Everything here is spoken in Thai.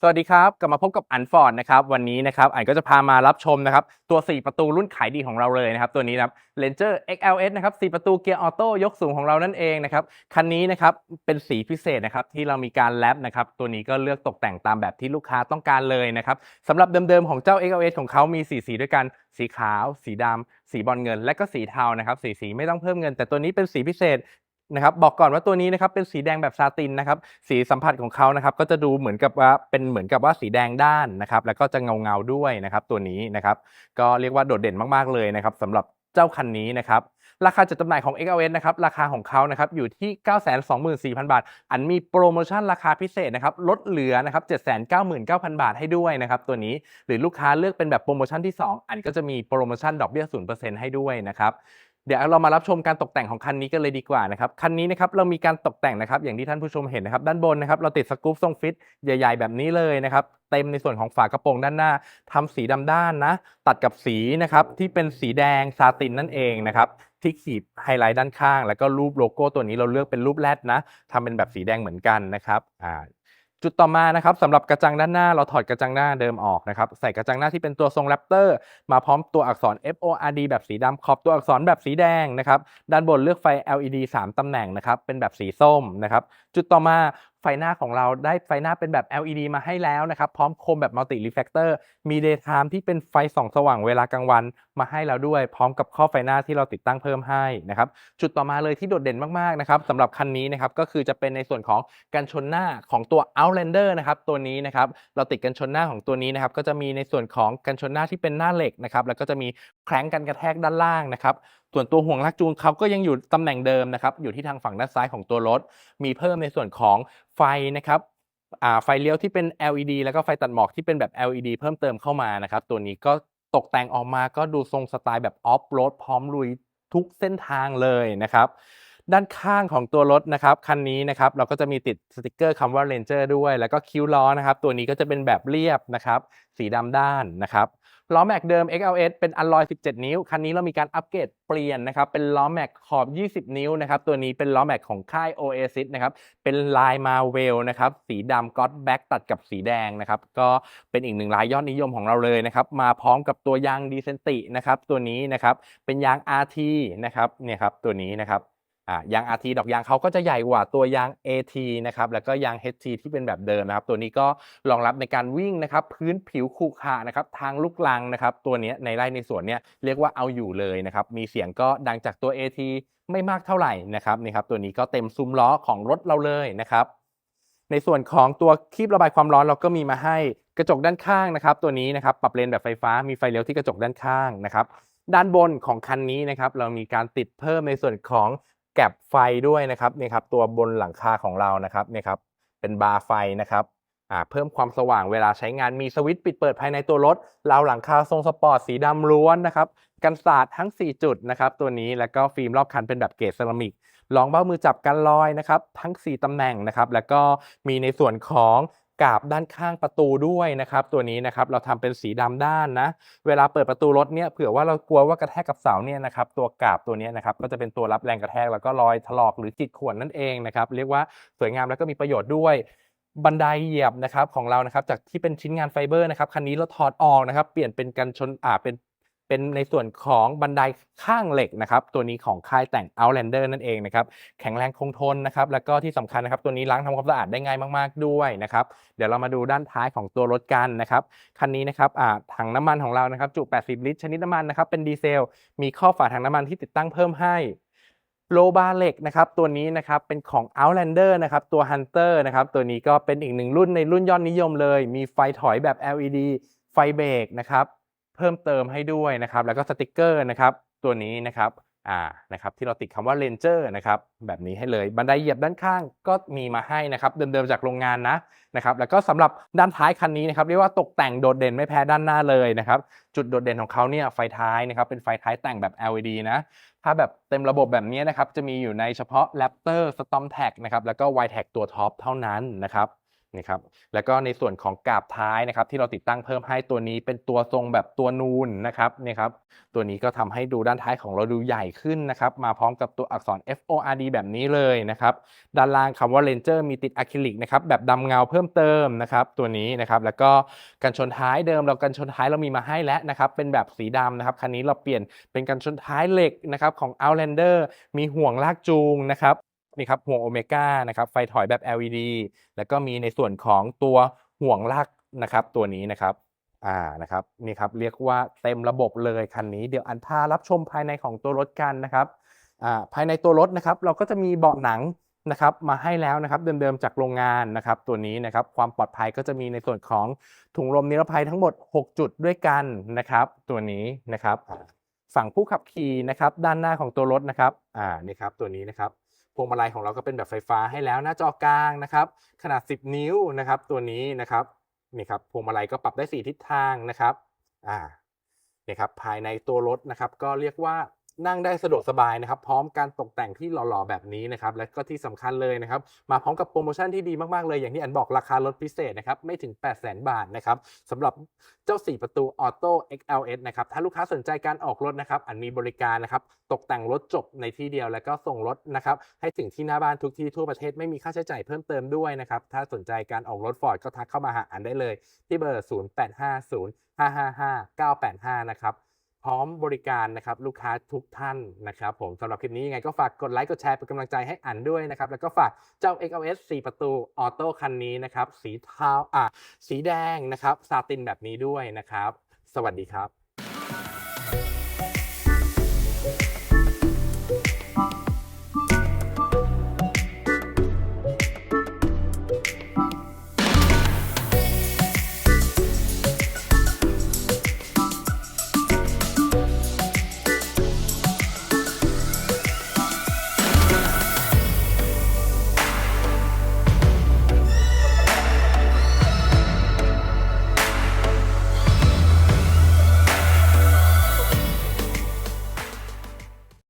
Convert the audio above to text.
สวัสดีครับกลับมาพบกับอันฟอร์ดนะครับวันนี้นะครับอันก็จะพามารับชมนะครับตัว 4 ประตูรุ่นขายดีของเราเลยนะครับตัวนี้นะครับ Ranger XLS นะครับ4ประตูเกียร์ออโต้ยกสูงของเรานั่นเองนะครับคันนี้นะครับเป็นสีพิเศษนะครับที่เรามีการแรปนะครับตัวนี้ก็เลือกตกแต่งตามแบบที่ลูกค้าต้องการเลยนะครับสำหรับเดิมๆของเจ้า XLS ของเขามีสีสีด้วยกันสีขาว สีดำสีบอลเงิน และก็สีเทานะครับสีสีไม่ต้องเพิ่มเงิน แต่ตัวนี้เป็นสีพิเศษ นะครับบอกก่อนว่าตัวนี้นะครับเป็นสีแดงแบบซาตินนะครับสีสัมผัสของเขานะครับก็จะดูเหมือนกับว่าเป็นเหมือนกับว่าสีแดงด้านนะครับแล้วก็จะเงาเงาด้วยนะครับตัวนี้นะครับก็เรียกว่าโดดเด่นมากๆเลยนะครับสำหรับเจ้าคันนี้นะครับราคาจัดจำหน่ายของ XLS นะครับราคาของเขานะครับอยู่ที่ 924,000 บาท อันมีโปรโมชั่นราคาพิเศษนะครับลดเหลือนะครับ799,000 บาทให้ด้วยนะครับตัวนี้หรือลูกค้าเลือกเป็นแบบโปรโมชั่นที่ 2 อันก็จะมีโปรโมชั่นดอกเบี้ย0%ให้ด้วยนะครับ เดี๋ยวเรามารับชมการตกแต่งของคันนี้กันเลยดีกว่านะครับ คันนี้นะครับเรามีการตกแต่งนะครับ อย่างที่ท่านผู้ชมเห็นนะครับ ด้านบนนะครับ เราติดสกู๊ปทรงฟิตใหญ่ ๆ แบบนี้เลยนะครับ เต็มในส่วนของฝากระโปรงด้านหน้าทำสีดำด้านนะ ตัดกับสีนะครับที่เป็นสีแดงซาตินนั่นเองนะครับที่ขีดไฮไลท์ด้านข้าง แล้วก็รูปโลโก้ตัวนี้เราเลือกเป็นรูปแรดนะทำเป็นแบบสีแดงเหมือนกันนะครับอ่า จุดต่อมานะครับสำหรับกระจังด้านหน้าเราถอดกระจังหน้าเดิมออกนะครับใส่กระจังหน้าที่เป็นตัวทรงแรปเตอร์มาพร้อมตัวอักษร FORD แบบสีดำขอบตัวอักษรแบบสีแดงนะครับด้านบนเลือกไฟ LED 3ตำแหน่งนะครับเป็นแบบสีส้มนะครับจุดต่อมา ฟหน้าของเราได้ไฟหน้าเป็นแบบ LED มาให้แล้วนะครับ พร้อมโคมแบบ Multi Reflector มี Daytime ที่เป็นไฟส่องสว่างเวลากลางวันมาให้แล้วด้วย พร้อมกับข้อไฟหน้าที่เราติดตั้งเพิ่มให้นะครับจุดต่อมาเลยที่โดดเด่นมากๆนะครับสำหรับคันนี้นะครับก็คือจะเป็นในส่วนของกันชนหน้าของตัว Outlander นะครับตัวนี้นะครับเราติดกันชนหน้าของตัวนี้นะครับก็จะมีในส่วนของกันชนหน้าที่เป็นหน้าเหล็กนะครับแล้วก็จะมีแคร้งกันกระแทกด้านล่างนะครับส่วนตัวห่วงลากจูงเขาก็ยังอยู่ตำแหน่งเดิมนะครับอยู่ที่ทางฝั่งด้านซ้ายของตัวรถ มีเพิ่มในส่วนของไฟนะครับไฟเลี้ยวที่เป็น LED แล้วก็ไฟตัดหมอกที่เป็นแบบ LED เพิ่มเติมเข้ามานะครับตัวนี้ก็ตกแต่งออกมาก็ดูทรงสไตล์แบบออฟโรดพร้อมลุยทุกเส้นทางเลยนะครับด้านข้างของตัวรถนะครับคันนี้นะครับเราก็จะมีติดสติกเกอร์คำว่า Ranger ด้วย แล้วก็คิ้วล้อนะครับตัวนี้ก็จะเป็นแบบเรียบนะครับสีดำด้านนะครับ ล้อแม็กเดิม XLS เป็นอัลลอย 17 นิ้ว คันนี้เรามีการอัปเกรดเปลี่ยนนะครับเป็นล้อแม็กขอบ 20 นิ้วนะครับตัวนี้เป็นล้อแม็กของค่าย Oasis นะครับเป็นลายมาเวลนะครับสีดำก็อตแบ็กตัดกับสีแดงนะครับก็เป็นอีกหนึ่งลายยอดนิยมของเราเลยนะครับมาพร้อมกับตัวยางดีเซนตินะครับตัวนี้นะครับเป็นยาง RT นะครับเนี่ยครับตัวนี้นะครับ ยาง RT ดอกยางเขาก็จะใหญ่กว่าตัวยาง AT นะครับแล้วก็ยาง HT ที่เป็นแบบเดิมนะครับ ตัวนี้ก็รองรับในการวิ่งนะครับพื้นผิวขรุขระนะครับทางลูกลังนะครับตัวนี้ในไร่ในสวนเนี้ยเรียกว่าเอาอยู่เลยนะครับมีเสียงก็ดังจากตัว AT ไม่มากเท่าไหร่นะครับนี่ครับตัวนี้ก็เต็มซุ้มล้อของรถเราเลยนะครับในส่วนของตัวคีบระบายความร้อนเราก็มีมาให้กระจกด้านข้างนะครับ ตัวนี้นะครับปรับเลนแบบไฟฟ้ามีไฟเลี้ยวที่กระจกด้านข้างนะครับด้านบนของคันนี้นะครับเรามีการติดเพิ่มในส่วนของ แก็บไฟด้วยนะครับนี่ครับตัวบนหลังคาของเรานะครับนี่ครับเป็นบาร์ไฟนะครับอ่าเพิ่มความสว่างเวลาใช้งานมีสวิตช์ปิดเปิดภายในตัวรถราวหลังคาทรงสปอร์ตสีดำล้วนนะครับกันสาดทั้ง 4 จุดนะครับตัวนี้แล้วก็ฟิล์มรอบคันเป็นแบบเกรดเซรามิกรองเบ้ามือจับกันรอยนะครับทั้ง 4ตำแหน่งนะครับแล้วก็มีในส่วนของ กาบด้านข้างประตูด้วยนะครับ ตัวนี้นะครับเราทำเป็นสีดำด้านนะ เวลาเปิดประตูรถเนี่ยเผื่อว่าเรากลัวว่ากระแทกกับเสาเนี่ยนะครับตัวกาบตัวนี้นะครับก็จะเป็นตัวรับแรงกระแทกแล้วก็รอยถลอกหรือจิตข่วนนั่นเองนะครับเรียกว่าสวยงามแล้วก็มีประโยชน์ด้วยบันไดเหยียบนะครับของเรานะครับจากที่เป็นชิ้นงานไฟเบอร์นะครับคันนี้เราถอดออกนะครับเปลี่ยนเป็นกันชนอ่าเป็น เป็นในส่วนของบันไดข้างเหล็กนะครับ ตัวนี้ของค่ายแต่ง Outlander นั่นเองนะครับ แข็งแรงคงทนนะครับ แล้วก็ที่สำคัญนะครับ ตัวนี้ล้างทำความสะอาดได้ง่ายมากๆด้วยนะครับ เดี๋ยวเรามาดูด้านท้ายของตัวรถกันนะครับ คันนี้นะครับถังน้ำมันของเรานะครับ จุ 80 ลิตร ชนิดน้ำมันนะครับ เป็นดีเซล มีข้อฝาถังน้ำมันที่ติดตั้งเพิ่มให้โลบาร์เหล็กนะครับตัวนี้นะครับเป็นของ Outlander นะครับตัว Hunter นะครับตัวนี้ก็เป็นอีกหนึ่งรุ่นในรุ่นยอดนิยมเลย มีไฟถอยแบบ LED ไฟเบรกนะครับ เพิ่มเติมให้ด้วยนะครับ แล้วก็สติกเกอร์นะครับตัวนี้นะครับอ่านะครับที่เราติดคำว่า Ranger นะครับแบบนี้ให้เลยบันไดเหยียบด้านข้างก็มีมาให้นะครับเดิมๆจากโรงงานนะนะครับแล้วก็สำหรับด้านท้ายคันนี้นะครับเรียกว่าตกแต่งโดดเด่นไม่แพ้ด้านหน้าเลยนะครับจุดโดดเด่นของเขาเนี่ยไฟท้ายนะครับเป็นไฟท้ายแต่งแบบ LED นะถ้าแบบเต็มระบบแบบนี้นะครับจะมีอยู่ในเฉพาะ Raptor Storm Tag นะครับแล้วก็ y t a g ตัวท็อปเท่านั้นนะครับ นี่ครับแล้วก็ในส่วนของกาบท้ายนะครับ ที่เราติดตั้งเพิ่มให้ตัวนี้เป็นตัวทรงแบบตัวนูนนะครับนี่ครับตัวนี้ก็ทำให้ดูด้านท้ายของเราดูใหญ่ขึ้นนะครับ มาพร้อมกับตัวอักษร F O R D แบบนี้เลยนะครับด้านล่างคำว่า Ranger มีติดอะคริลิกนะครับแบบดำเงาเพิ่มเติมนะครับตัวนี้นะครับแล้วก็กันชนท้ายเดิมเรากันชนท้ายเรามีมาให้แล้วนะครับเป็นแบบสีดำนะครับคันนี้เราเปลี่ยนเป็นกันชนท้ายเหล็กนะครับของ Outlander มีห่วงลากจูงนะครับ นี่ครับห่วงโอเมก้านะครับไฟถอยแบบ LED แล้วก็มีในส่วนของตัวห่วงลากนะครับ ตัวนี้นะครับอ่านะครับนี่ครับเรียกว่าเต็มระบบเลยคันนี้เดี๋ยวอันพารับชมภายในของตัวรถกันนะครับอ่าภายในตัวรถนะครับเราก็จะมีเบาะหนังนะครับมาให้แล้วนะครับเดิมๆจากโรงงานนะครับตัวนี้นะครับความปลอดภัยก็จะมีในส่วนของถุงลมนิรภัยทั้งหมด 6 จุดด้วยกันนะครับตัวนี้นะครับฝั่งผู้ขับขี่นะครับด้านหน้าของตัวรถนะครับอ่านี่ครับตัวนี้นะครับ พวงมาลัยของเราก็เป็นแบบไฟฟ้าให้แล้วหน้าจอกลางนะครับขนาด 10 นิ้วนะครับ ตัวนี้นะครับนี่ครับพวงมาลัยก็ปรับได้ 4 ทิศทางนะครับอ่านี่ครับภายในตัวรถนะครับ ก็เรียกว่า นั่งได้สะดวกสบายนะครับ พร้อมการตกแต่งที่หล่อๆแบบนี้นะครับ และก็ที่สำคัญเลยนะครับ มาพร้อมกับโปรโมชั่นที่ดีมากๆเลย อย่างที่อันบอกราคารถพิเศษนะครับ ไม่ถึง 8 0 0 0 0 0บาทนะครับสำหรับเจ้า 4 ประตู Auto XLS นะครับ ถ้าลูกค้าสนใจการออกรถนะครับ อันมีบริการนะครับ ตกแต่งรถจบในที่เดียว แล้วก็ส่งรถนะครับ ให้ถึงที่หน้าบ้านทุกที่ทั่วประเทศไม่มีค่าใช้จ่ายเพิ่มเติมด้วยนะครับ ถ้าสนใจการออกรถฟอร์ดก็ทักเข้ามาหาอันได้เลย ที่เบอร์ 0850555985 นะครับ พร้อมบริการนะครับลูกค้าทุกท่านนะครับผมสำหรับคลิปนี้ยังไงก็ฝากกดไลค์กดแชร์เป็นกำลังใจให้อ่านด้วยนะครับแล้วก็ฝากเจ้า XLS 4 ประตูออโต้คันนี้นะครับสีเทาอะสีแดงนะครับซาตินแบบนี้ด้วยนะครับ สวัสดีครับ